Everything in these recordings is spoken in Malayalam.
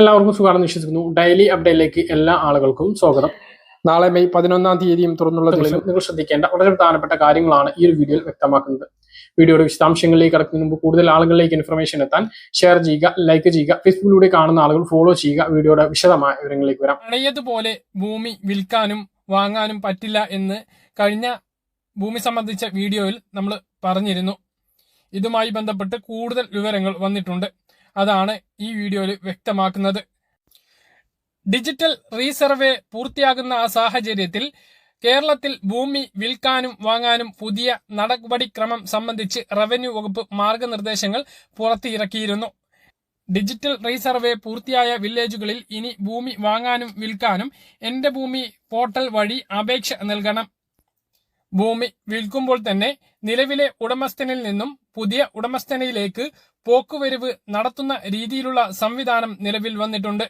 എല്ലാവർക്കും സുഖമാണെന്ന് വിശ്വസിക്കുന്നു. ഡെയിലി അപ്ഡേറ്റിലേക്ക് എല്ലാ ആളുകൾക്കും സ്വാഗതം. നാളെ മെയ് പതിനൊന്നാം തീയതിയും തുറന്നുള്ള ദിവസം നിങ്ങൾ ശ്രദ്ധിക്കേണ്ട വളരെ പ്രധാനപ്പെട്ട കാര്യങ്ങളാണ് ഈ ഒരു വീഡിയോയിൽ വ്യക്തമാക്കുന്നത്. വീഡിയോയുടെ വിശദാംശങ്ങളിലേക്ക് കടക്കുന്നതിന് മുമ്പ് കൂടുതൽ ആളുകളിലേക്ക് ഇൻഫർമേഷൻ എത്താൻ ഷെയർ ചെയ്യുക ലൈക്ക് ചെയ്യുക ഫേസ്ബുക്കിലൂടെ കാണുന്ന ആളുകൾ ഫോളോ ചെയ്യുക വീഡിയോയുടെ വിശദമായ വിവരങ്ങളിലേക്ക് വരാം. പഴയതുപോലെ ഭൂമി വിൽക്കാനും വാങ്ങാനും പറ്റില്ല എന്ന് കഴിഞ്ഞ ഭൂമി സംബന്ധിച്ച വീഡിയോയിൽ നമ്മൾ പറഞ്ഞിരുന്നു. ഇതുമായി ബന്ധപ്പെട്ട് കൂടുതൽ വിവരങ്ങൾ വന്നിട്ടുണ്ട്. അതാണ് ഈ വീഡിയോയിൽ വ്യക്തമാക്കുന്നത്. ഡിജിറ്റൽ റീസർവേ പൂർത്തിയാകുന്ന ആ സാഹചര്യത്തിൽ കേരളത്തിൽ ഭൂമി വിൽക്കാനും വാങ്ങാനും പുതിയ നടപടിക്രമം സംബന്ധിച്ച് റവന്യൂ വകുപ്പ് മാർഗനിർദ്ദേശങ്ങൾ പുറത്തിറക്കിയിരുന്നു. ഡിജിറ്റൽ റീസർവേ പൂർത്തിയായ വില്ലേജുകളിൽ ഇനി ഭൂമി വാങ്ങാനും വിൽക്കാനും എന്റെ ഭൂമി പോർട്ടൽ വഴി അപേക്ഷ നൽകണം. ഭൂമി വിൽക്കുമ്പോൾ തന്നെ നിലവിലെ ഉടമസ്ഥനിൽ നിന്നും പുതിയ ഉടമസ്ഥനയിലേക്ക് പോക്കുവരവ് നടത്തുന്ന രീതിയിലുള്ള സംവിധാനം നിലവിൽ വന്നിട്ടുണ്ട്.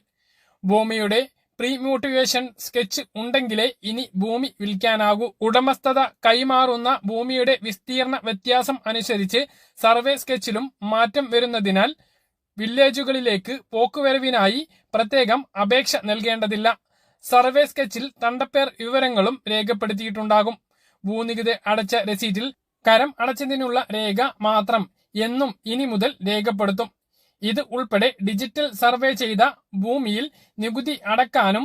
ഭൂമിയുടെ പ്രീ മോട്ടിവേഷൻ സ്കെച്ച് ഉണ്ടെങ്കിലേ ഇനി ഭൂമി വിൽക്കാനാകൂ. ഉടമസ്ഥത കൈമാറുന്ന ഭൂമിയുടെ വിസ്തീർണ വ്യത്യാസം അനുസരിച്ച് സർവേ സ്കെച്ചിലും മാറ്റം വരുന്നതിനാൽ വില്ലേജുകളിലേക്ക് പോക്കുവരവിനായി പ്രത്യേകം അപേക്ഷ നൽകേണ്ടതില്ല. സർവേ സ്കെച്ചിൽ തണ്ടപ്പേർ വിവരങ്ങളും രേഖപ്പെടുത്തിയിട്ടുണ്ടാകും. ഭൂനികുതി അടച്ച രസീറ്റിൽ കരം അടച്ചതിനുള്ള രേഖ മാത്രം എന്നും ഇനി മുതൽ രേഖപ്പെടുത്തും. ഇത് ഉൾപ്പെടെ ഡിജിറ്റൽ സർവേ ചെയ്ത ഭൂമിയിൽ നികുതി അടക്കാനും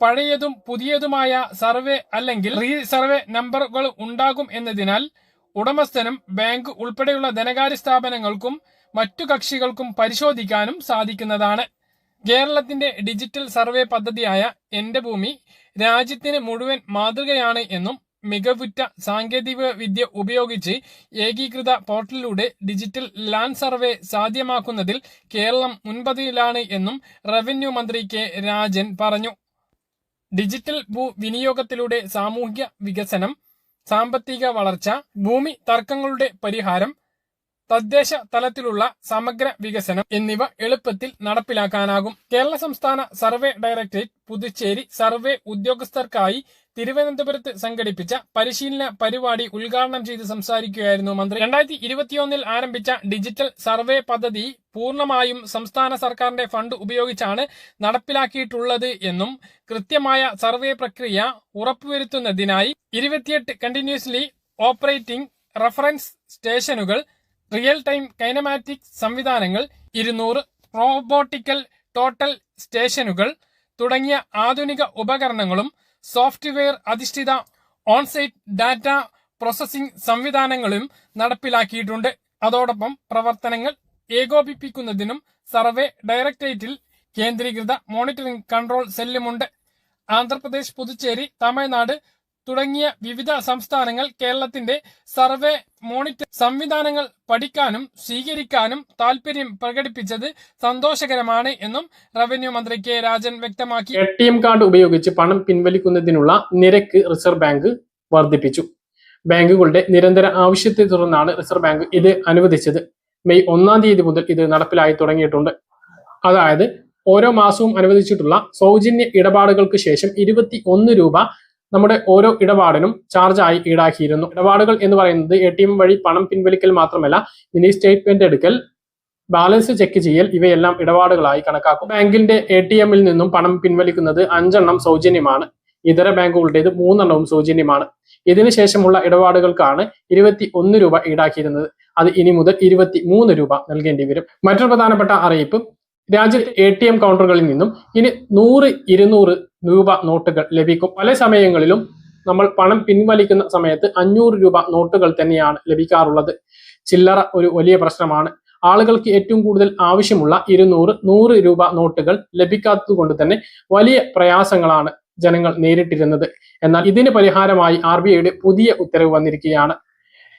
പഴയതും പുതിയതുമായ സർവേ അല്ലെങ്കിൽ റീ സർവേ നമ്പറുകൾ ഉണ്ടാകും എന്നതിനാൽ ഉടമസ്ഥനും ബാങ്ക് ഉൾപ്പെടെയുള്ള ധനകാര്യ സ്ഥാപനങ്ങൾക്കും മറ്റു കക്ഷികൾക്കും പരിശോധിക്കാനും സാധിക്കുന്നതാണ്. കേരളത്തിന്റെ ഡിജിറ്റൽ സർവേ പദ്ധതിയായ എന്റെ ഭൂമി രാജ്യത്തിന് മുഴുവൻ മാതൃകയാണ് എന്നും മികവുറ്റ സാങ്കേതിക വിദ്യ ഉപയോഗിച്ച് ഏകീകൃത പോർട്ടലിലൂടെ ഡിജിറ്റൽ ലാൻഡ് സർവേ സാധ്യമാക്കുന്നതിൽ കേരളം മുൻപതിയിലാണ് എന്നും റവന്യൂ മന്ത്രി കെ രാജൻ പറഞ്ഞു. ഡിജിറ്റൽ ഭൂ വിനിയോഗത്തിലൂടെ സാമൂഹ്യ വികസനം സാമ്പത്തിക വളർച്ച ഭൂമി തർക്കങ്ങളുടെ പരിഹാരം തദ്ദേശ തലത്തിലുള്ള സമഗ്ര വികസനം എന്നിവ എളുപ്പത്തിൽ നടപ്പിലാക്കാനാകും. കേരള സംസ്ഥാന സർവേ ഡയറക്ടറേറ്റ് പുതുച്ചേരി സർവേ ഉദ്യോഗസ്ഥർക്കായി തിരുവനന്തപുരത്ത് സംഘടിപ്പിച്ച പരിശീലന പരിപാടി ഉദ്ഘാടനം ചെയ്ത് സംസാരിക്കുകയായിരുന്നു മന്ത്രി. രണ്ടായിരത്തി ഇരുപത്തിയൊന്നിൽ ആരംഭിച്ച ഡിജിറ്റൽ സർവേ പദ്ധതി പൂർണമായും സംസ്ഥാന സർക്കാരിന്റെ ഫണ്ട് ഉപയോഗിച്ചാണ് നടപ്പിലാക്കിയിട്ടുള്ളത് എന്നും കൃത്യമായ സർവേ പ്രക്രിയ ഉറപ്പുവരുത്തുന്നതിനായി ഇരുപത്തിയെട്ട് കണ്ടിന്യൂസ്ലി ഓപ്പറേറ്റിംഗ് റഫറൻസ് സ്റ്റേഷനുകൾ റിയൽ ടൈം കൈനമാറ്റിക് സംവിധാനങ്ങൾ ഇരുന്നൂറ് റോബോട്ടിക്കൽ ടോട്ടൽ സ്റ്റേഷനുകൾ തുടങ്ങിയ ആധുനിക ഉപകരണങ്ങളും സോഫ്റ്റ്വെയർ അധിഷ്ഠിത ഓൺസൈറ്റ് ഡാറ്റ പ്രോസസ്സിംഗ് സംവിധാനങ്ങളും നടപ്പിലാക്കിയിട്ടുണ്ട്. അതോടൊപ്പം പ്രവർത്തനങ്ങൾ ഏകോപിപ്പിക്കുന്നതിനും സർവേ ഡയറക്ടറേറ്റിൽ കേന്ദ്രീകൃത മോണിറ്ററിംഗ് കൺട്രോൾ സെല്ലുമുണ്ട്. ആന്ധ്രാപ്രദേശ് പുതുച്ചേരി തമിഴ്നാട് തുടങ്ങിയ വിവിധ സംസ്ഥാനങ്ങൾ കേരളത്തിന്റെ സർവേ മോണിറ്റർ സംവിധാനങ്ങൾ പഠിക്കാനും സ്വീകരിക്കാനും താൽപര്യം പ്രകടിപ്പിച്ചത് സന്തോഷകരമാണ് എന്നും റവന്യൂ മന്ത്രി കെ രാജൻ വ്യക്തമാക്കി. എ ടി എം കാർഡ് ഉപയോഗിച്ച് പണം പിൻവലിക്കുന്നതിനുള്ള നിരക്ക് റിസർവ് ബാങ്ക് വർദ്ധിപ്പിച്ചു. ബാങ്കുകളുടെ നിരന്തര ആവശ്യത്തെ തുടർന്നാണ് റിസർവ് ബാങ്ക് ഇത് അനുവദിച്ചത്. മെയ് ഒന്നാം തീയതി മുതൽ ഇത് നടപ്പിലായി തുടങ്ങിയിട്ടുണ്ട്. അതായത് ഓരോ മാസവും അനുവദിച്ചിട്ടുള്ള സൗജന്യ ഇടപാടുകൾക്ക് ശേഷം ഇരുപത്തി ഒന്ന് രൂപ നമ്മുടെ ഓരോ ഇടപാടിനും ചാർജായി ഈടാക്കിയിരുന്നു. ഇടപാടുകൾ എന്ന് പറയുന്നത് എ ടി എം വഴി പണം പിൻവലിക്കൽ മാത്രമല്ല മിനി സ്റ്റേറ്റ്മെന്റ് എടുക്കൽ ബാലൻസ് ചെക്ക് ചെയ്യൽ ഇവയെല്ലാം ഇടപാടുകളായി കണക്കാക്കും. ബാങ്കിന്റെ എ ടി എമ്മിൽ നിന്നും പണം പിൻവലിക്കുന്നത് അഞ്ചെണ്ണം സൗജന്യമാണ്. ഇതര ബാങ്കുകളുടേത് മൂന്നെണ്ണവും സൗജന്യമാണ്. ഇതിനുശേഷമുള്ള ഇടപാടുകൾക്കാണ് ഇരുപത്തി ഒന്ന് രൂപ ഈടാക്കിയിരുന്നത്. അത് ഇനി മുതൽ ഇരുപത്തി മൂന്ന് രൂപ നൽകേണ്ടി വരും. മറ്റൊരു പ്രധാനപ്പെട്ട അറിയിപ്പ് രാജ്യത്തെ എ ടി എം കൗണ്ടറുകളിൽ നിന്നും ഇനി നൂറ് ഇരുന്നൂറ് രൂപ നോട്ടുകൾ ലഭിക്കും. പല സമയങ്ങളിലും നമ്മൾ പണം പിൻവലിക്കുന്ന സമയത്ത് അഞ്ഞൂറ് രൂപ നോട്ടുകൾ തന്നെയാണ് ലഭിക്കാറുള്ളത്. ചില്ലറ ഒരു വലിയ പ്രശ്നമാണ്. ആളുകൾക്ക് ഏറ്റവും കൂടുതൽ ആവശ്യമുള്ള ഇരുന്നൂറ് നൂറ് രൂപ നോട്ടുകൾ ലഭിക്കാത്തത് കൊണ്ട് തന്നെ വലിയ പ്രയാസങ്ങളാണ് ജനങ്ങൾ നേരിട്ടിരുന്നത്. എന്നാൽ ഇതിന് പരിഹാരമായി ആർ ബി ഐയുടെ പുതിയ ഉത്തരവ് വന്നിരിക്കുകയാണ്.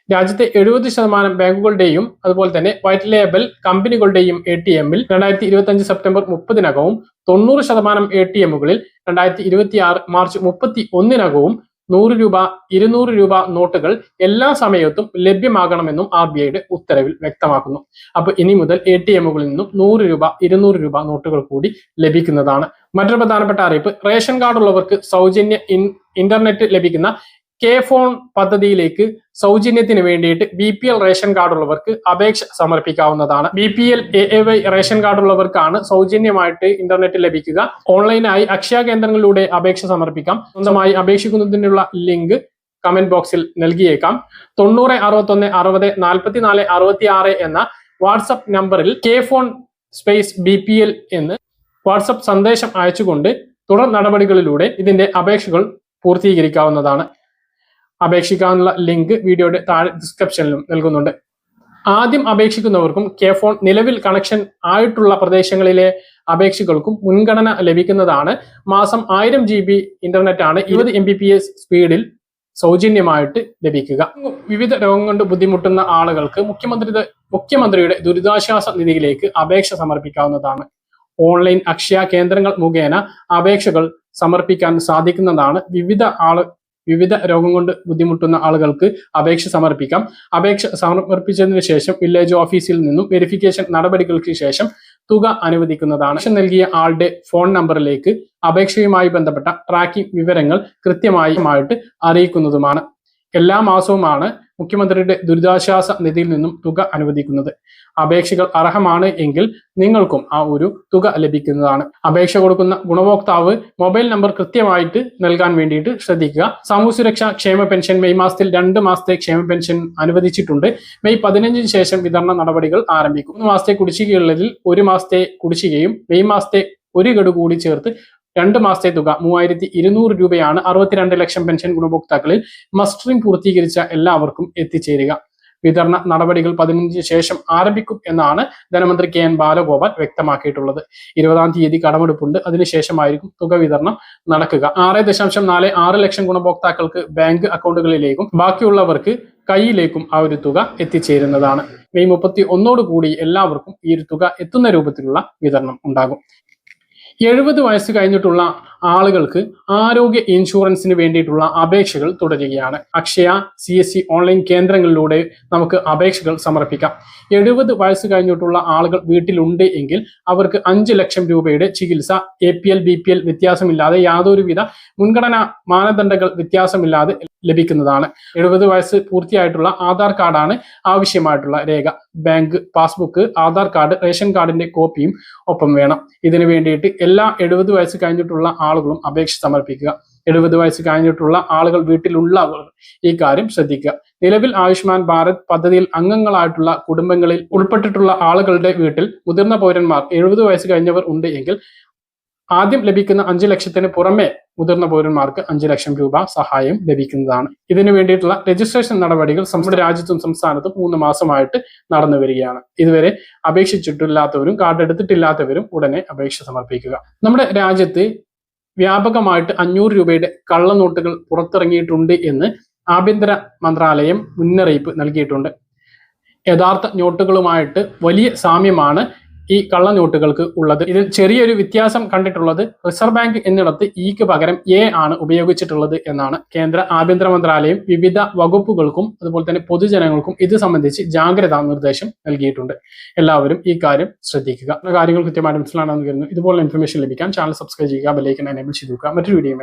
രാജ്യത്തെ എഴുപത് ശതമാനം ബാങ്കുകളുടെയും അതുപോലെ തന്നെ വൈറ്റ് ലേബൽ കമ്പനികളുടെയും എ ടി എമ്മിൽ രണ്ടായിരത്തി ഇരുപത്തി അഞ്ച് സെപ്റ്റംബർ മുപ്പതിനകവും തൊണ്ണൂറ് ശതമാനം എ ടി എമ്മുകളിൽ രണ്ടായിരത്തി ഇരുപത്തി ആറ് മാർച്ച് മുപ്പത്തി ഒന്നിനകവും നൂറ് രൂപ ഇരുന്നൂറ് രൂപ നോട്ടുകൾ എല്ലാ സമയത്തും ലഭ്യമാകണമെന്നും ആർ ബി ഐയുടെ ഉത്തരവിൽ വ്യക്തമാക്കുന്നു. അപ്പൊ ഇനി മുതൽ എ ടി എമ്മുകളിൽ നിന്നും നൂറ് രൂപ ഇരുന്നൂറ് രൂപ നോട്ടുകൾ കൂടി ലഭിക്കുന്നതാണ്. മറ്റൊരു പ്രധാനപ്പെട്ട അറിയിപ്പ് റേഷൻ കാർഡ് ഉള്ളവർക്ക് സൗജന്യ ഇൻ- ഇന്റർനെറ്റ് ലഭിക്കുന്ന കെ ഫോൺ പദ്ധതിയിലേക്ക് സൗജന്യത്തിന് വേണ്ടിയിട്ട് B P L ration card ഉള്ളവർക്ക് അപേക്ഷ സമർപ്പിക്കാവുന്നതാണ്. B P L A A Y ration card ഉള്ളവർക്കാണ് സൗജന്യമായിട്ട് ഇന്റർനെറ്റ് ലഭിക്കുക. ഓൺലൈനായി അക്ഷയ കേന്ദ്രങ്ങളിലൂടെ അപേക്ഷ സമർപ്പിക്കാം. സ്വന്തമായി അപേക്ഷിക്കുന്നതിനുള്ള ലിങ്ക് കമന്റ് ബോക്സിൽ നൽകിയേക്കാം. തൊണ്ണൂറ് അറുപത്തൊന്ന് അറുപത് നാൽപ്പത്തിനാല് അറുപത്തി ആറ് എന്ന വാട്സപ്പ് നമ്പറിൽ K FON space B P L എന്ന് വാട്സപ്പ് സന്ദേശം അയച്ചുകൊണ്ട് തുടർ നടപടികളിലൂടെ ഇതിന്റെ അപേക്ഷകൾ പൂർത്തീകരിക്കാവുന്നതാണ്. അപേക്ഷിക്കാനുള്ള ലിങ്ക് വീഡിയോയുടെ താഴെ ഡിസ്ക്രിപ്ഷനിലും നൽകുന്നുണ്ട്. ആദ്യം അപേക്ഷിക്കുന്നവർക്കും കെ ഫോൺ നിലവിൽ കണക്ഷൻ ആയിട്ടുള്ള പ്രദേശങ്ങളിലെ അപേക്ഷകൾക്കും മുൻഗണന ലഭിക്കുന്നതാണ്. മാസം ആയിരം ജി ബി ഇന്റർനെറ്റ് ആണ് ഇരുപത് എം ബി പി എസ് സ്പീഡിൽ സൗജന്യമായിട്ട് ലഭിക്കുക. വിവിധ രോഗം കൊണ്ട് ബുദ്ധിമുട്ടുന്ന ആളുകൾക്ക് മുഖ്യമന്ത്രി മുഖ്യമന്ത്രിയുടെ ദുരിതാശ്വാസ നിധിയിലേക്ക് അപേക്ഷ സമർപ്പിക്കാവുന്നതാണ്. ഓൺലൈൻ അക്ഷയ കേന്ദ്രങ്ങൾ മുഖേന അപേക്ഷകൾ സമർപ്പിക്കാൻ സാധിക്കുന്നതാണ്. വിവിധ ആൾ വിവിധ രോഗം കൊണ്ട് ബുദ്ധിമുട്ടുന്ന ആളുകൾക്ക് അപേക്ഷ സമർപ്പിക്കാം. അപേക്ഷ സമർപ്പിച്ചതിന് ശേഷം വില്ലേജ് ഓഫീസിൽ നിന്നും വെരിഫിക്കേഷൻ നടപടികൾക്ക് ശേഷം തുക അനുവദിക്കുന്നതാണ്. നൽകിയ ആളുടെ ഫോൺ നമ്പറിലേക്ക് അപേക്ഷയുമായി ബന്ധപ്പെട്ട ട്രാക്കിംഗ് വിവരങ്ങൾ കൃത്യമായിട്ട് അറിയിക്കുന്നതുമാണ്. എല്ലാ മാസവുമാണ് മുഖ്യമന്ത്രിയുടെ ദുരിതാശ്വാസ നിധിയിൽ നിന്നും തുക അനുവദിക്കുന്നത് അപേക്ഷകൾ അർഹമാണ് എങ്കിൽ നിങ്ങൾക്കും ആ ഒരു തുക ലഭിക്കുന്നതാണ്. അപേക്ഷ കൊടുക്കുന്ന ഗുണഭോക്താവ് മൊബൈൽ നമ്പർ കൃത്യമായിട്ട് നൽകാൻ വേണ്ടിയിട്ട് ശ്രദ്ധിക്കുക. സാമൂഹ്യ സുരക്ഷാ ക്ഷേമ പെൻഷൻ മെയ് മാസത്തിൽ രണ്ട് മാസത്തെ ക്ഷേമ പെൻഷൻ അനുവദിച്ചിട്ടുണ്ട്. മെയ് പതിനഞ്ചിന് ശേഷം വിതരണ നടപടികൾ ആരംഭിക്കും. മൂന്ന് മാസത്തെ കുടിശ്ശികയുള്ളതിൽ ഒരു മാസത്തെ കുടിശ്ശികയും മെയ് മാസത്തെ ഒരു ഗഡു കൂടി ചേർത്ത് രണ്ട് മാസത്തെ തുക മൂവായിരത്തി ഇരുന്നൂറ് രൂപയാണ് അറുപത്തിരണ്ട് ലക്ഷം പെൻഷൻ ഗുണഭോക്താക്കളിൽ മസ്റ്ററിംഗ് പൂർത്തീകരിച്ച എല്ലാവർക്കും എത്തിച്ചേരുക. വിതരണ നടപടികൾ പതിനഞ്ചിന് ശേഷം ആരംഭിക്കും എന്നാണ് ധനമന്ത്രി കെ എൻ ബാലഗോപാൽ വ്യക്തമാക്കിയിട്ടുള്ളത്. ഇരുപതാം തീയതി കടമെടുപ്പുണ്ട്. അതിനുശേഷമായിരിക്കും തുക വിതരണം നടക്കുക. ആറ് ദശാംശം നാല് ആറ് ലക്ഷം ഗുണഭോക്താക്കൾക്ക് ബാങ്ക് അക്കൗണ്ടുകളിലേക്കും ബാക്കിയുള്ളവർക്ക് കയ്യിലേക്കും ആ ഒരു തുക എത്തിച്ചേരുന്നതാണ്. മെയ് മുപ്പത്തി ഒന്നോടുകൂടി എല്ലാവർക്കും ഈ ഒരു തുക എത്തുന്ന രൂപത്തിലുള്ള വിതരണം ഉണ്ടാകും. എഴുപത് വയസ്സ് കഴിഞ്ഞിട്ടുള്ള ആളുകൾക്ക് ആരോഗ്യ ഇൻഷുറൻസിന് വേണ്ടിയിട്ടുള്ള അപേക്ഷകൾ തുടരുകയാണ്. Akshaya C S C online കേന്ദ്രങ്ങളിലൂടെ നമുക്ക് അപേക്ഷകൾ സമർപ്പിക്കാം. എഴുപത് വയസ്സ് കഴിഞ്ഞിട്ടുള്ള ആളുകൾ വീട്ടിലുണ്ട് എങ്കിൽ അവർക്ക് അഞ്ച് ലക്ഷം രൂപയുടെ ചികിത്സ A P L B P L വ്യത്യാസമില്ലാതെ യാതൊരുവിധ മുൻഗണനാ മാനദണ്ഡങ്ങൾ വ്യത്യാസമില്ലാതെ ലഭിക്കുന്നതാണ്. എഴുപത് വയസ്സ് പൂർത്തിയായിട്ടുള്ള ആധാർ കാർഡാണ് ആവശ്യമായിട്ടുള്ള രേഖ. Bank passbook Aadhaar card ration കാർഡിന്റെ കോപ്പിയും ഒപ്പം വേണം. ഇതിനു വേണ്ടിയിട്ട് എല്ലാ എഴുപത് വയസ്സ് കഴിഞ്ഞിട്ടുള്ള ആളുകളും അപേക്ഷ സമർപ്പിക്കുക. എഴുപത് വയസ്സ് കഴിഞ്ഞിട്ടുള്ള ആളുകൾ വീട്ടിലുള്ള ഈ കാര്യം ശ്രദ്ധിക്കുക. നിലവിൽ ആയുഷ്മാൻ ഭാരത് പദ്ധതിയിൽ അംഗങ്ങളായിട്ടുള്ള കുടുംബങ്ങളിൽ ഉൾപ്പെട്ടിട്ടുള്ള ആളുകളുടെ വീട്ടിൽ മുതിർന്ന പൗരന്മാർ എഴുപത് വയസ്സ് കഴിഞ്ഞവർ ഉണ്ട് എങ്കിൽ ആദ്യം ലഭിക്കുന്ന അഞ്ച് ലക്ഷത്തിന് പുറമെ മുതിർന്ന പൗരന്മാർക്ക് അഞ്ച് ലക്ഷം രൂപ സഹായം ലഭിക്കുന്നതാണ്. ഇതിനു വേണ്ടിയിട്ടുള്ള രജിസ്ട്രേഷൻ നടപടികൾ നമ്മുടെ രാജ്യത്തും സംസ്ഥാനത്തും മൂന്ന് മാസമായിട്ട് നടന്നു വരികയാണ്. ഇതുവരെ അപേക്ഷിച്ചിട്ടില്ലാത്തവരും കാർഡ് എടുത്തിട്ടില്ലാത്തവരും ഉടനെ അപേക്ഷ സമർപ്പിക്കുക. നമ്മുടെ രാജ്യത്ത് വ്യാപകമായിട്ട് അഞ്ഞൂറ് രൂപയുടെ കള്ളനോട്ടുകൾ പുറത്തിറങ്ങിയിട്ടുണ്ട് എന്ന് ആഭ്യന്തര മന്ത്രാലയം മുന്നറിയിപ്പ് നൽകിയിട്ടുണ്ട്. യഥാർത്ഥ നോട്ടുകളുമായിട്ട് വലിയ സാമ്യമാണ് ഈ കള്ള നോട്ടുകൾക്ക് ഉള്ളത്. ഇതിൽ ചെറിയൊരു വ്യത്യാസം കണ്ടിട്ടുള്ളത് റിസർവ് ബാങ്ക് എന്നിടത്ത് ഇക്ക് പകരം എ ആണ് ഉപയോഗിച്ചിട്ടുള്ളത് എന്നാണ് കേന്ദ്ര ആഭ്യന്തര മന്ത്രാലയം വിവിധ വകുപ്പുകൾക്കും അതുപോലെ തന്നെ പൊതുജനങ്ങൾക്കും ഇത് സംബന്ധിച്ച് ജാഗ്രതാ നിർദ്ദേശം നൽകിയിട്ടുണ്ട്. എല്ലാവരും ഈ കാര്യം ശ്രദ്ധിക്കുക. കാര്യങ്ങൾ കൃത്യമായിട്ട് മനസ്സിലാണെന്ന് കരുതുന്നു. ഇതുപോലുള്ള ഇൻഫർമേഷൻ ലഭിക്കാൻ ചാനൽ സബ്സ്ക്രൈബ് ചെയ്യുക ബെല്ലൈക്കൻ എനേബിൾ ചെയ്തു മറ്റൊരു വീഡിയോ